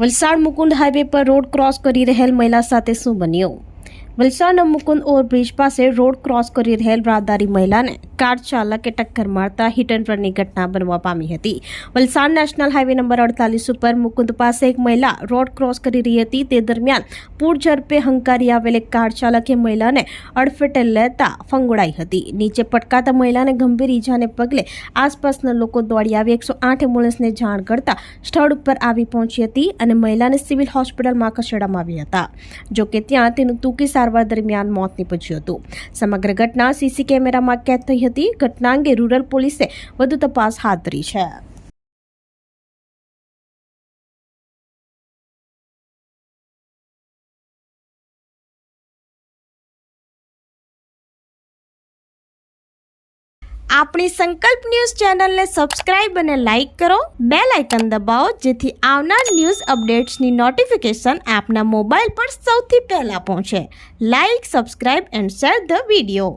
Valsad Mukund highway પર road cross કરી રહેલ મહિલા સાથે શું બન્યું? વલસાડના મુકુંદ ઓવરબ્રિજ પાસે રોડ ક્રોસ કરી રહેલ રાહદારી મહિલાને કાર ચાલકે ટક્કર મારતા હિટ એન્ડ રનની ઘટના બનવા પામી હતી. વલસાડ નેશનલ હાઈવે નંબર અડતાલીસ ઉપર મુકુંદ પાસે એક મહિલા રોડ ક્રોસ કરી રહી હતી. તે દરમિયાન પૂર ઝડપે હંકારી આવેલ એક કાર ચાલકે મહિલાને અડફેટે લેતા ફંગોળાઈ હતી. નીચે પટકાતા મહિલાને ગંભીર ઈજાને પગલે આસપાસના લોકો દોડી આવી એકસો આઠ એમ્બ્યુલન્સને જાણ કરતા સ્થળ ઉપર આવી પહોંચી હતી અને મહિલાને સિવિલ હોસ્પિટલમાં ખસેડવામાં આવી હતા. જોકે ત્યાં તેનું ટૂંકી સારવાર દરમિયાન મોત નીપજ્યું હતું. સમગ્ર ઘટના સીસી કેમેરામાં કેદ થઈ હતી ઘટના અંગે રૂરલ પોલીસે વધુ તપાસ હાથ ધરી છે. આપણી સંકલ્પ ન્યૂઝ ચેનલને સબસ્ક્રાઇબ અને લાઇક કરો. બે લાઇકન દબાવો, જેથી આવનાર ન્યૂઝ અપડેટ્સની નોટિફિકેશન આપના મોબાઈલ પર સૌથી પહેલા પહોંચે. Like, subscribe and share the video.